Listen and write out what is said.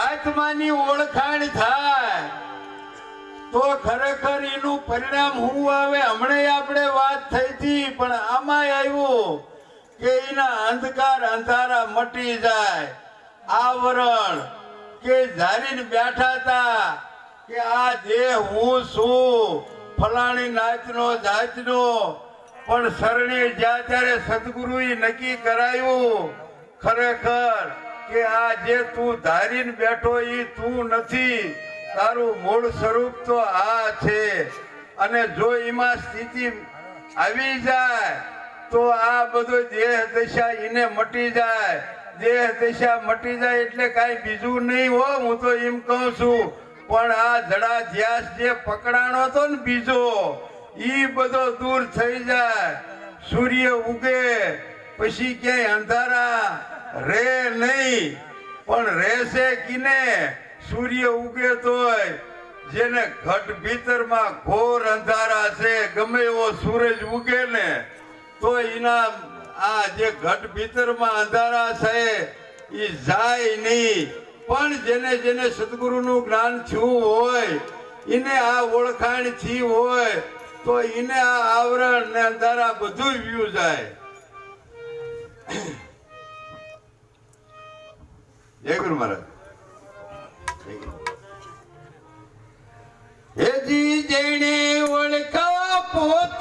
આત્માની ઓળખાણ થાય. તો ખરેખર એનું પરિણામ શું આવે, હમણે આપણે વાત થઈ હતી, પણ આમાં આવ્યું કે એના અંધકાર અંધારા મટી જાય. આવરણ કે ધારીને બેઠા હતા કે આ જે હું છું, ફલાણી નાચનો જાતનો પણ શરણે જ્યાં ત્યારે સદગુરુએ નક્કી કરાયું ખરેખર કે આ જે તું ધારીને બેઠો એ તું નથી, તારું મૂળ સ્વરૂપ તો આ છે. અને જો એમાં સ્થિતિ આવી જાય, તો આ બધો દેહ દશા એને મટી જાય. દેહ દશા મટી જાય એટલે કાંઈ બીજું નહીં હો, હું તો એમ કહું છું. પણ આ જડા ધ્યાસ જે પકડાણો હતો ને બીજો ઈ બધો દૂર થઈ જાય. સૂર્ય ઉગે, પછી ક્યાંય અંધારા રે નહીં. પણ રહેશે કિને? સૂર્ય ઉગે તોય. જેને ઘટ ભીતરમાં ઘોર અંધારા છે, ગમે એવો સૂરજ ઉગે ને, તો એના આ જે ઘટ ભીતરમાં અંધારા છે એ જાય નહીં. પણ જેને જેને સદગુરુનું જ્ઞાન થયું હોય એને આ ઓળખાણથી હોય તો એને આવરણ ને અંધારા બધું વ્યૂ જાય જય ગુરુ મહારાજ. હેજી જેણે